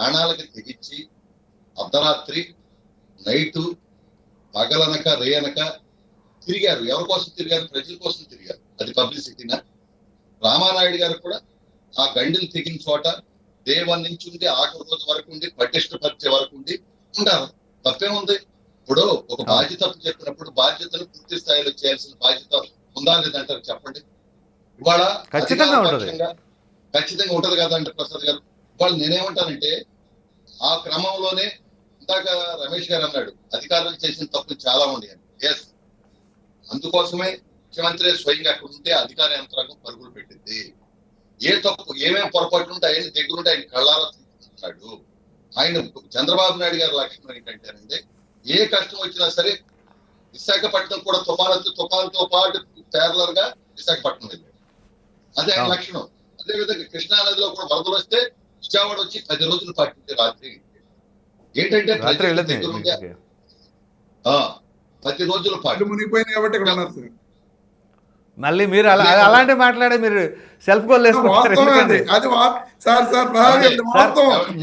ప్రాణాలకి తెగించి అర్ధరాత్రి నైటు పగలనక రేయనక తిరిగారు. ఎవరి కోసం తిరిగారు? ప్రజల కోసం తిరిగారు. అది పబ్లిసిటీనా? రామానాయుడు గారు కూడా ఆ గండిలు తెగిన చోట వన్ నుంచి ఉండి ఆఖరి రోజు వరకు ఉండి పటిష్టపరిచే వరకు ఉండి ఉంటారు తప్పేముంది? ఇప్పుడు ఒక బాధ్యత అప్పు చెప్పినప్పుడు బాధ్యతను పూర్తి స్థాయిలో చేయాల్సిన బాధ్యత ఉందా లేదంటారు చెప్పండి. ఇవాళ ఖచ్చితంగా ఉంటది. ఖచ్చితంగా ఉంటది కదంటే ప్రసాద్ గారు. ఇవాళ నేనేమంటానంటే ఆ క్రమంలోనే ఇందాక రమేష్ గారు అన్నాడు అధికారులు చేసిన తప్పులు చాలా ఉండేవి ఎస్ అందుకోసమే ముఖ్యమంత్రి స్వయంగా అక్కడ ఉంటే అధికార యంత్రాంగం పరుగులు పెట్టింది. ఏ తప్పు ఏమేం పొరపాటు ఉంటే ఆయన దగ్గరుంటే ఆయన కళ్ళారా చూసుకుంటున్నాడు ఆయన చంద్రబాబు నాయుడు గారి లక్షణం ఏంటంటేనండి ఏ కష్టం వచ్చినా సరే విశాఖపట్నం కూడా తుఫాను తుఫానుతో పాటు ప్యారలర్గా విశాఖపట్నం వెళ్ళాడు. అదే ఆయన. లక్షణం. అదే విధంగా కృష్ణా నదిలో కూడా వరదలు వస్తే విజయవాడ వచ్చి పది రోజులు పట్టింది రాత్రి. ఏంటంటే పది రోజుల పాటు. మునిగిపోయింది కాబట్టి ఇక్కడ ఉన్నారు సార్. మళ్ళీ మీరు అలా అలాంటి మాట్లాడే మీరు సెల్ఫ్ గోల్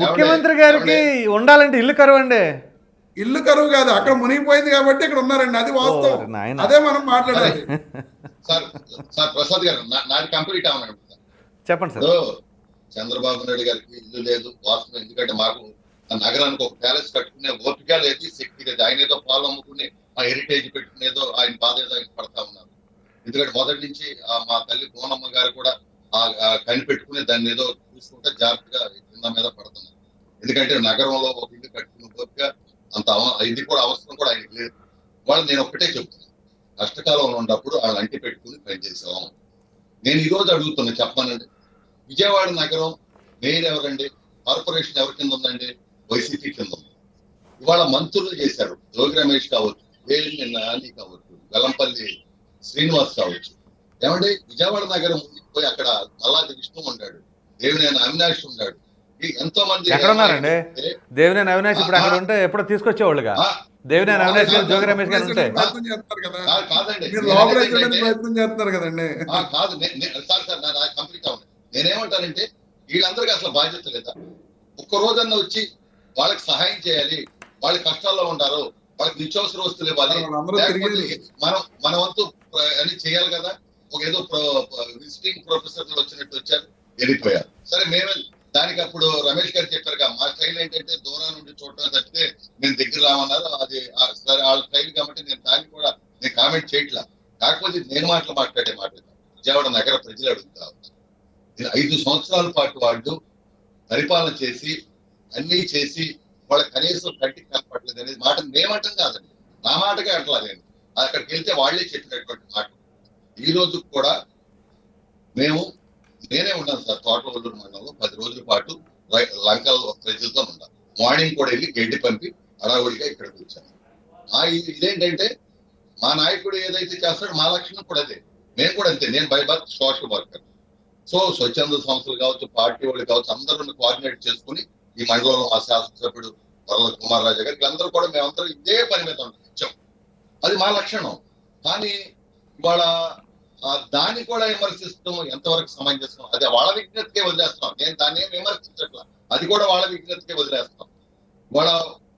ముఖ్యమంత్రి గారికి ఉండాలంటే ఇల్లు కరువు అండి ఇల్లు కరువు కాదు అక్కడ మునిగిపోయింది కాబట్టి ఇక్కడ ఉన్నారండి. అది వాస్తవం. అదే మనం మాట్లాడాలి సార్ సార్ ప్రసాద్ గారు నాది కంప్లీట్ చెప్పండి సార్. చంద్రబాబు నాయుడు గారికి ఇల్లు లేదు వాస్తవం ఎందుకంటే మాకు ఆ నగరానికి ఒక ప్యాలెస్ కట్టుకునే ఓపిక లేదు శక్తి లేదు. ఆయన ఏదో పాలు అమ్ముకుని ఆ హెరిటేజ్ పెట్టుకునేదో ఆయన బాధ ఏదో ఆయన పడతా ఉన్నారు. ఎందుకంటే మొదటి నుంచి మా తల్లి కోనమ్మ గారు కూడా ఆ కనిపెట్టుకుని దాన్ని ఏదో చూసుకుంటే జాగ్రత్తగా కింద మీద పడుతున్నారు. ఎందుకంటే నగరంలో ఒక ఇల్లు కట్టుకున్న ఓపిక అంత ఇది కూడా అవసరం కూడా ఆయనకి లేదు. వాళ్ళు నేను ఒక్కటే చెప్తున్నాను కష్టకాలంలో ఉన్నప్పుడు వాళ్ళు అంటి పెట్టుకుని పనిచేసాం నేను ఈరోజు అడుగుతున్నాను అడుగుతున్నా చెప్పానండి విజయవాడ నగరం మేయర్ ఎవరండి? కార్పొరేషన్ ఎవరి కింద ఉందండి? వైసీపీ కింద ఉంది. ఇవాళ మంత్రులు చేశారు. జోగి రమేష్ కావచ్చు వేలిని నాని కావచ్చు వెల్లంపల్లి శ్రీనివాస్ కావచ్చు. ఏమండి? విజయవాడ నగరం పోయి అక్కడ మల్లాది విష్ణు ఉన్నాడు దేవినేని అవినాష్ ఉన్నాడు. ఎంతో మంది ఎక్కడ ఉన్నారండి? దేవినేని అవినాష్ ఇప్పుడు అక్కడ ఉంటే ఎప్పుడో తీసుకొచ్చేవాళ్ళుగా? దేవినేని అవినాష్ గారు జోగి రమేష్ గారు ఉంటే. కదా. కాదండి. మీరు నేను లోపల అనేది చూడడానికి ఏంటంటే- ప్రయత్నం చేస్తున్నారు కదండి. ఆ, కాదు నే- నే- సార్ సార్ నా కంప్లీట్ అవ్వండి. నేనేమంటానంటే వీళ్ళందరికీ అసలు బాధ్యత లేదా? ఒక్క రోజన్నా వచ్చి వాళ్ళకి సహాయం చేయాలి వాళ్ళ కష్టాల్లో ఉంటారు వాళ్ళకి నిత్యావసర వస్తువులు ఇవ్వాలి. మనం మన వంతు అని చేయాలి కదా. ఒక ఏదో విజిటింగ్ ప్రొఫెసర్లు వచ్చినట్టు వచ్చారు వెళ్ళిపోయారు. సరే మేమే దానికి అప్పుడు రమేష్ గారు చెప్పారు కదా, మా స్టైల్ ఏంటంటే దూరం నుండి చూడటం తప్పితే నేను దగ్గర రామన్నారు అది సరే వాళ్ళ స్టైల్ కాబట్టి నేను దాన్ని కూడా నేను కామెంట్ చేయట్లా. కాకపోతే నేను మాటలు మాట్లాడే మాట విజయవాడ నగర ప్రజలు అడుగుతా ఐదు సంవత్సరాల పాటు వాళ్ళు పరిపాలన చేసి అన్ని చేసి వాళ్ళ కనీసం కంటికి కనపడలేదు అనేది మాట మేమంటాం కాదండి. నా మాటగా అట్లా నేను. అక్కడికి వెళ్తే వాళ్ళే చెప్పినటువంటి మాట. ఈ రోజు కూడా మేము నేనే ఉన్నాను సార్ తోటలూరు మండలంలో పది రోజుల పాటు లంకలో ప్రజలతో ఉన్నాను. మార్నింగ్ కూడా వెళ్ళి గడ్డి పంపి హడావుడిగా ఇక్కడికి వచ్చాను ఆ ఇది- ఇదేంటంటే మా నాయకుడు ఏదైతే చేస్తాడో మా లక్షణం కూడా అదే. నేను కూడా అంతే. నేను by birth social worker. So స్వచ్ఛంద సంస్థలు కావచ్చు పార్టీ వాళ్ళు కావచ్చు అందరూ కోఆర్డినేట్ చేసుకుని ఈ మండలంలో మా శాసనసభ్యుడు వరల కుమార్ రాజా గారికి అందరూ కూడా మేమందరం ఇదే పని మీద వచ్చాం. అది మా లక్షణం. కానీ ఇవాళ దాన్ని కూడా విమర్శిస్తాం ఎంతవరకు సమంజసం అది వాళ్ళ విజ్ఞతకే వదిలేస్తాం నేను దాన్ని ఏం విమర్శించట్లా? అది కూడా వాళ్ళ విజ్ఞతకే వదిలేస్తాం ఇవాళ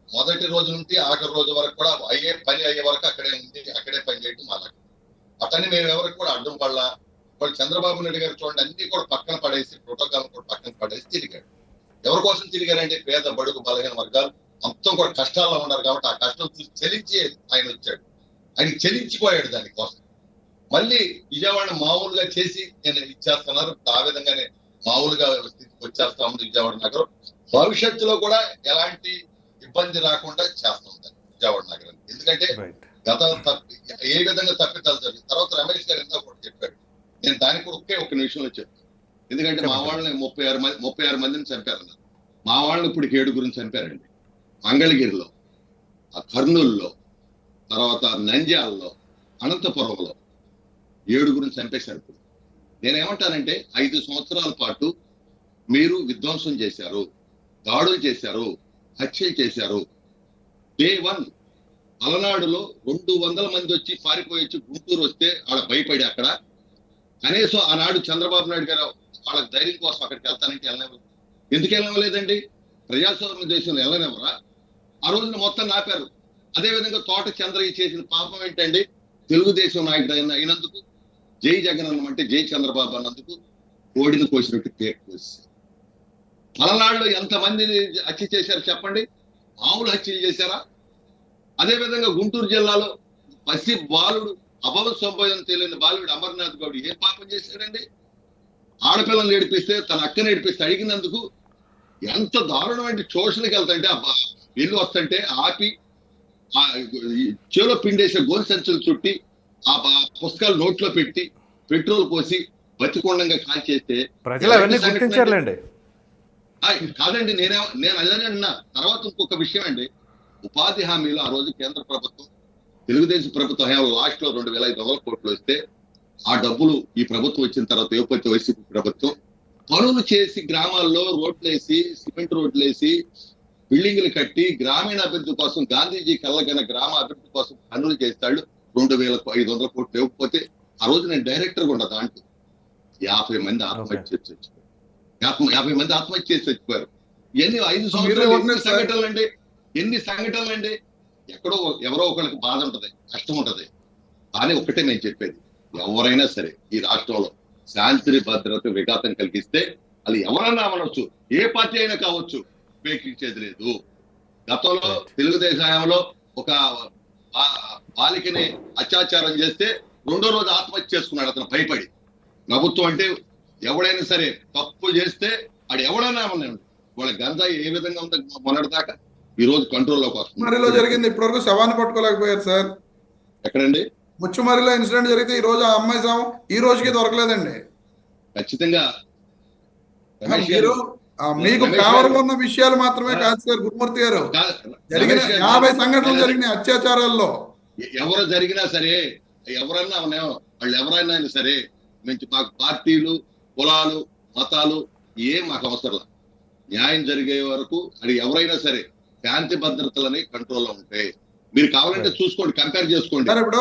మొదటి రోజు నుండి ఆఖరి రోజు వరకు కూడా అయ్యే పని అయ్యే వరకు అక్కడే ఉంది అక్కడే పని చేయడం మా లక్ష్యం అతన్ని మేము ఎవరికి కూడా అడ్డం పడలా. వాళ్ళు చంద్రబాబు నాయుడు గారు చూడండి అన్ని కూడా పక్కన పడేసి ప్రోటోకాల్ కూడా పక్కన పడేసి తిరిగాడు. ఎవరి కోసం తిరిగారంటే పేద బడుగు బలహీన వర్గాలు మొత్తం కూడా కష్టాల్లో ఉన్నారు కాబట్టి ఆ కష్టం చూసి చెలించి ఆయన వచ్చాడు. ఆయన చెలించిపోయాడు దానికోసం. మళ్ళీ విజయవాడ మామూలుగా చేసి నేను ఇచ్చేస్తున్నారు ఆ విధంగానే మామూలుగా వచ్చేస్తా ఉంది విజయవాడ నగరం. భవిష్యత్తులో కూడా ఎలాంటి ఇబ్బంది రాకుండా చేస్తాం దాన్ని విజయవాడ నగరం. ఎందుకంటే గత ఏ విధంగా తప్పిదాలు జరిగింది తర్వాత రమేష్ గారు ఎంత నేను దానికి కూడా ఒకే నిమిషంలో చెప్తాను ఎందుకంటే మా వాళ్ళని ముప్పై ఆరు మంది ముప్పై ఆరు మందిని చంపారన్నారు. మా వాళ్ళని ఇప్పుడు ఏడుగురిని చంపారండి. మంగళగిరిలో ఆ కర్నూలులో తర్వాత నంద్యాలలో అనంతపురంలో ఏడుగురిని చంపేశారు ఇప్పుడు. నేనేమంటానంటే ఐదు సంవత్సరాల పాటు మీరు విధ్వంసం చేశారు దాడులు చేశారు హత్యలు చేశారు. డే వన్ అలనాడులో రెండు వందల మంది వచ్చి పారిపోయి వచ్చి గుంటూరు వస్తే వాళ్ళ భయపడి అక్కడ కనీసం ఆనాడు చంద్రబాబు నాయుడు గారు వాళ్ళకి ధైర్యం కోసం అక్కడికి వెళ్తానంటే వెళ్ళనివ్వరు. ఎందుకు వెళ్ళలేదండి ప్రజాస్వామ్య దేశంలో వెళ్ళనివ్వరా? ఆ రోజున మొత్తం ఆపారు. అదే విధంగా తోట చంద్రయ్య చేసిన పాపం ఏంటండి? తెలుగుదేశం నాయకుడు అయిన అయినందుకు జై జగన్ అన్నమంటే జై చంద్రబాబు అన్నందుకు కోడిని కోసినట్టు పేరు కోసి. పలనాడులో ఎంతమందిని హత్య చేశారు చెప్పండి? ఆవులు హత్యలు చేశారా? అదే విధంగా గుంటూరు జిల్లాలో పసి బాలుడు అభవ సంభవం తెలియని బాలుడు అమర్నాథ్ గౌడ్ ఏ పాపం చేశాడండి? ఆడపిల్లలు ఏడిపిస్తే తన అక్కని ఏడిపిస్తే అడిగినందుకు ఎంత దారుణమైన శోషణకి వెళ్తుంటే ఆ బా- ఇల్లు వస్తుంటే ఆపి ఆ చేలో పిండేసే గోల్ సంచులు చుట్టి ఆ పుస్తకాలు నోట్లో పెట్టి పెట్రోల్ పోసి బతికొండంగా గుర్తించారులేండి. ఆ, కాదండి నేనే నేను అదే అన్నా తర్వాత ఇంకొక విషయం అండి. ఉపాధి హామీలు ఆ రోజు కేంద్ర ప్రభుత్వం తెలుగుదేశం ప్రభుత్వం హయాంలో లాస్ట్లో రెండు వేల ఐదు వందల కోట్లు వస్తే ఆ డబ్బులు ఈ ప్రభుత్వం వచ్చిన తర్వాత యువపతి వైసీపీ ప్రభుత్వం పనులు చేసి గ్రామాల్లో రోడ్లు వేసి సిమెంట్ రోడ్లు వేసి బిల్డింగ్లు కట్టి గ్రామీణ అభివృద్ధి కోసం గాంధీజీ కళ్ళగన గ్రామ అభివృద్ధి కోసం పనులు చేస్తాడు రెండు వేల ఐదు వందల కోట్లు ఇవ్వకపోతే ఆ రోజు నేను డైరెక్టర్గా ఉన్నా దాంట్లో. యాభై మంది ఆత్మహత్య చేసి చచ్చిపోయారు. యాభై మంది ఆత్మహత్య చేసి చచ్చిపోయారు. ఎన్ని ఐదు సంవత్సరాలు. సంఘటనలు అండి ఎన్ని సంఘటనలు అండి ఎక్కడో ఎవరో ఒకరికి బాధ ఉంటది కష్టం ఉంటది. కానీ ఒకటే నేను చెప్పేది ఎవరైనా సరే ఈ రాష్ట్రంలో శాంతి భద్రత విఘాతం కలిగిస్తే అది ఎవరన్నా అనవచ్చు ఏ పార్టీ అయినా కావచ్చు ఉపేక్షించేది లేదు. గతంలో తెలుగుదేశం హయాంలో ఒక బాలికని అత్యాచారం చేస్తే రెండో రోజు ఆత్మహత్య చేసుకున్నాడు అతను భయపడి ప్రభుత్వం అంటే ఎవడైనా సరే తప్పు చేస్తే అది ఎవడైనా వాళ్ళ గంజా ఏ విధంగా ఉందో మొన్నటి దాకా ఈ రోజు కంట్రోల్లోకి ముచ్చుమరిలో వస్తుంది. జరిగింది ఇప్పటివరకు శవాన్ని పట్టుకోలేకపోయారు సార్. ఎక్కడండి? ముచ్చుమరిలో ఇన్సిడెంట్ జరిగితే ఈ రోజు ఆ అమ్మాయి శవం ఈ రోజుకి దొరకలేదండి. ఖచ్చితంగా. మీరు మీకు గారు. ఉన్న విషయాలు మాత్రమే కాదు సార్ గురుమూర్తి గారు. జరిగిన యాభై సంఘటనలు జరిగినాయి అత్యాచారాల్లో. ఎవరు జరిగినా సరే ఎవరన్నా ఉన్నాయో వాళ్ళు ఎవరైనా అయినా సరే మంచి మాకు పార్టీలు కులాలు మతాలు ఏం మాకు అవసరం. న్యాయం జరిగే వరకు అది ఎవరైనా సరే శాంతి భద్రతలని కంట్రోల్లో ఉంటాయి. మీరు కావాలంటే చూసుకోండి కంపేర్ చేసుకోండి. సార్ ఇప్పుడు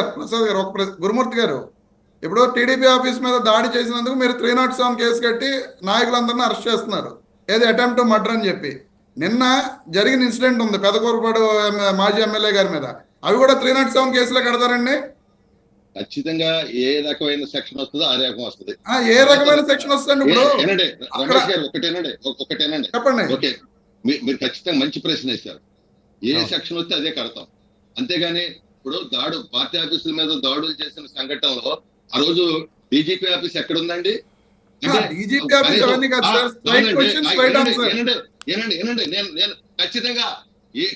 ప్రసాద్ గారు ఒక గురుమూర్తి గారు ఇప్పుడు టీడీపీ ఆఫీస్ మీద దాడి చేసినందుకు మీరు త్రీ నాట్ సెవెన్ కేసు కట్టి నాయకులందరినీ అరెస్ట్ చేస్తున్నారు. ఏది అటెంప్ట్ మర్డర్ అని చెప్పి. నిన్న జరిగిన ఇన్సిడెంట్ ఉంది పెదకూరుపాడు మాజీ ఎమ్మెల్యే గారి మీద. అవి కూడా త్రీ నాట్ సెవెన్ కేసులో కడతారండి? ఖచ్చితంగా ఏ రకమైన సెక్షన్ వస్తుందో ఆ రకం వస్తుంది. ఆ, ఏ రకమైన సెక్షన్ వస్తుంది ఇప్పుడు? ఒకటేనండి ఒక- ఒకటేనండి చెప్పండి. ఓకే. మీరు ఖచ్చితంగా మంచి ప్రశ్న వేశారు. ఏ. సెక్షన్ వస్తే అదే కడతాం. అంతేగాని ఇప్పుడు దాడు పార్టీ ఆఫీసుల మీద దాడులు చేసిన సంఘటనలో ఆ రోజు డీజీపీ ఆఫీస్ ఎక్కడ ఉందండి అంటే డీజీపీ ఆఫీస్ కనీసం- అవన్నీ కాదు ఆ, సార్. స్ట్రైట్ అవునండి. క్వశ్చన్ ఆ, స్ట్రైట్ ఏనండి, ఏనండి, నేను నేను ఖచ్చితంగా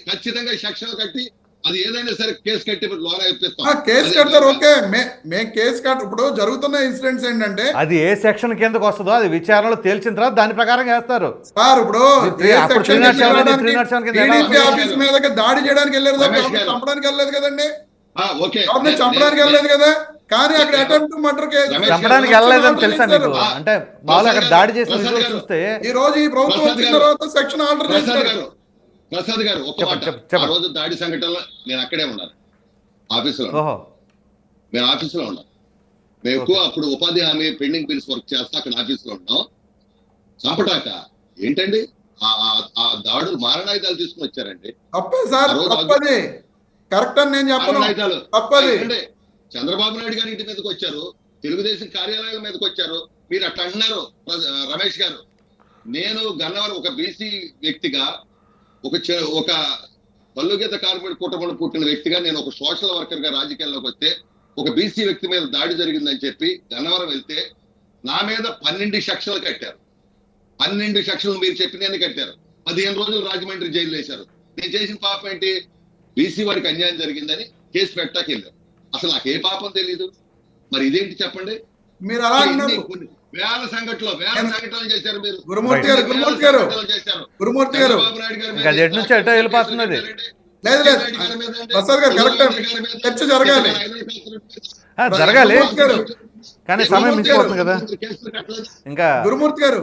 ఖచ్చితంగా సెక్షన్ కట్టి అది ఏదైనా సరే కేసు కట్టి లోన ఇప్పిస్తాం ఆ, కేసు కడతారు ఓకే మే మేము కేసు కట్ ఇప్పుడు జరుగుతున్న ఇన్సిడెంట్స్ ఏంటంటే అది ఏ సెక్షన్ కిందకు వస్తుందో అది విచారణలో తేల్చిన తర్వాత దాని ప్రకారం వేస్తారు సార్ ఇప్పుడు? ఆఫీస్ మీదకి దాడి చేయడానికి వెళ్ళారు. చంపడానికి వెళ్ళలేదు కదండి ఆ, ఓకే చంపడానికి వెళ్ళలేదు కదా కానీ అక్కడ అటెంప్ట్ మర్డర్ కేసు చంపడానికి వెళ్ళలేదని తెలుసా. మీకు అంటే మామూలుగా అక్కడ దాడి చేసిన. చూస్తే ఈ రోజు ఈ ప్రభుత్వం వచ్చిన. తర్వాత సెక్షన్ చేశారు గారు ప్రసాద్ గారు ఒక చెప్పండి, మాట. ఆ రోజు దాడి సంఘటనలో నేను అక్కడే ఉన్నాను. ఆఫీసులో మేము ఆఫీసులో ఉన్నాం మేము ఎక్కువ అప్పుడు ఉపాధి హామీ పెండింగ్ బిల్స్ వర్క్ చేస్తా అక్కడ ఆఫీసులో ఉన్నాం. చంపటాక ఏంటండి? ఆ- దాడులు మారణాయుధాలు తీసుకుని వచ్చారండి. తప్పే సార్ ఆ రోజు తప్పది. కరెక్ట్ అని నేను చెప్పను. తప్పది. చంద్రబాబు నాయుడు గారి ఇంటి మీదకి వచ్చారు. తెలుగుదేశం కార్యాలయాల మీదకి వచ్చారు. మీరు అట్లా అంటున్నారు ప్ర- రమేష్ గారు. నేను గన్నవరం ఒక బీసీ వ్యక్తిగా ఒక ఒక పల్లుగీత కార్మిక కుటుంబంలో పుట్టిన వ్యక్తిగా నేను ఒక సోషల్ వర్కర్గా రాజకీయాల్లోకి వస్తే ఒక బీసీ వ్యక్తి మీద దాడి జరిగిందని చెప్పి గన్నవరం వెళ్తే నా మీద పన్నెండు సెక్షన్లు కట్టారు. పన్నెండు సెక్షన్లు మీరు చెప్పినన్ని కట్టారు. పదిహేను రోజులు రాజమండ్రి జైలు వేశారు. నేను చేసిన పాపం ఏంటి? బీసీ వారికి అన్యాయం జరిగిందని కేసు పెట్టాకి వెళ్ళారు. అసలు నాకు ఏ పాపం తెలియదు మరి ఇదేంటి చెప్పండి? మీరు అలా వేల సంఘటనలు వేల సంఘటనలు చేశారు మీరు. గురుమూర్తి. గారు గురుమూర్తి గారు. గురుమూర్తి గారు. ఎటు నుంచి ఎటో వెళ్ళిపోతున్నది. లేదు లేదు. ప్రసాద్ గారు కరెక్ట్ చర్చ జరగాలి. ఆ, జరగాలి. గురుమూర్తి గారు కానీ సమయం మించిపోతుంది కదా. ఇంకా గురుమూర్తి గారు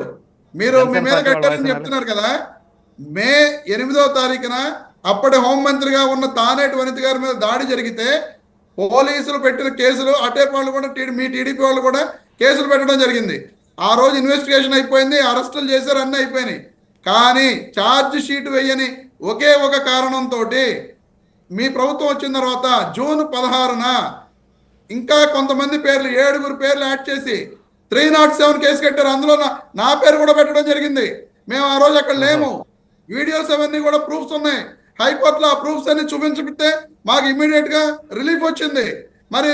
మీరు మీ మీద కట్టారని చెప్తున్నారు కదా. మే ఎనిమిదవ తారీఖున అప్పటి హోంమంత్రిగా ఉన్న తానేటి వనిత గారి మీద దాడి జరిగితే పోలీసులు పెట్టిన కేసులు అటే వాళ్ళు కూడా టీడీ మీ టీడీపీ వాళ్ళు కూడా కేసులు పెట్టడం జరిగింది. ఆ రోజు ఇన్వెస్టిగేషన్ అయిపోయింది అరెస్టులు చేశారు అన్నీ అయిపోయినాయి. కానీ ఛార్జ్ షీట్ వేయని ఒకే ఒక కారణంతో మీ ప్రభుత్వం వచ్చిన తర్వాత జూన్ పదహారున ఇంకా కొంతమంది పేర్లు ఏడుగురు పేర్లు యాడ్ చేసి త్రీ నాట్ సెవెన్ కేసు కట్టారు. అందులో నా- పేరు కూడా పెట్టడం జరిగింది. మేము ఆ రోజు అక్కడ లేము. వీడియోస్ అవన్నీ కూడా ప్రూఫ్స్ ఉన్నాయి. హైకోర్టులో ఆ ప్రూఫ్స్ అన్ని చూపించబితే మాకు ఇమీడియట్గా రిలీఫ్ వచ్చింది. మరి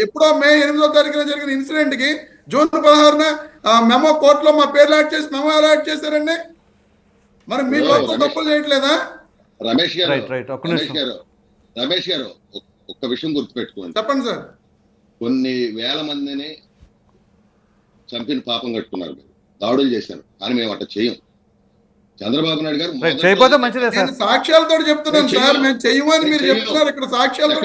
ఎప్పుడో మే ఎనిమిదో తారీఖున జరిగిన ఇన్సిడెంట్కి జూన్ పదహారున మెమో కోర్టులో మా పేర్లు యాడ్ చేసి మెమో ఎలా యాడ్ చేశారండి? మరి మీ ఓ, ప్రభుత్వం రమేష్. తప్పులు చేయట్లేదా? రమేష్ గారు రైట్, రైట్. ఒక్క రమేష్. గారు రమేష్ గారు ఒక్- ఒక్క విషయం గుర్తుపెట్టుకోండి. చెప్పండి సార్. కొన్ని వేల మందిని చంపిన పాపం కట్టుకున్నారు మీరు. దాడులు చేశారు. కానీ మేము అట్లా చేయం. చంద్రబాబు నాయుడు గారు చేయకపోతే మంచిదే సార్. నేను సాక్ష్యాలతో చెప్తున్నాను నేను సార్. మేము చెయ్యమని మీరు నేను. చెప్తున్నారు. ఇక్కడ సాక్ష్యాలతో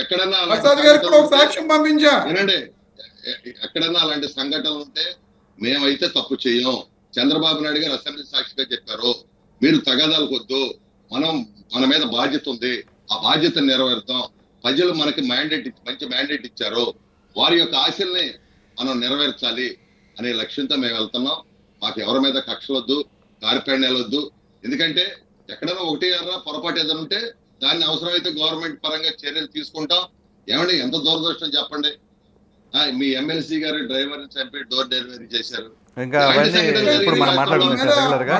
ఎక్కడన్నా ప్రసాద్ గారికి కూడా ఒక సంఘటనలు సాక్ష్యం పంపించా. వినండి. ఎక్కడన్నా అలాంటి సంఘటనలు ఉంటే మేమైతే తప్పు చేయం. చంద్రబాబు నాయుడు గారు అసెంబ్లీ సాక్షిగా చెప్పారు. మీరు తగాదాలకు వద్దు మనం మన మీద బాధ్యత ఉంది. ఆ బాధ్యతను నెరవేరుతాం. ప్రజలు మనకి మ్యాండేట్ మంచి మ్యాండేట్ ఇచ్చారు. వారి యొక్క ఆశల్ని మనం నెరవేర్చాలి అనే లక్ష్యంతో మేము వెళ్తున్నాం. మాకు ఎవరి మీద కక్షలొద్దు. కార్పణ్యాలు వద్దు ఎందుకంటే ఎక్కడైనా ఒకటి అర్రా పొరపాటు ఏదైనా ఉంటే దాన్ని అవసరమైతే గవర్నమెంట్ పరంగా చర్యలు తీసుకుంటాం. ఏమండి ఎంత దూరదృష్టం చెప్పండి. మీ ఎమ్మెల్సీ గారు డ్రైవర్ చంపి డోర్ డెలివరీ చేశారు. ఇంకా అవన్నీ ఇప్పుడు మనం మాట్లాడుకున్నాం సార్ రెగ్యులర్గా.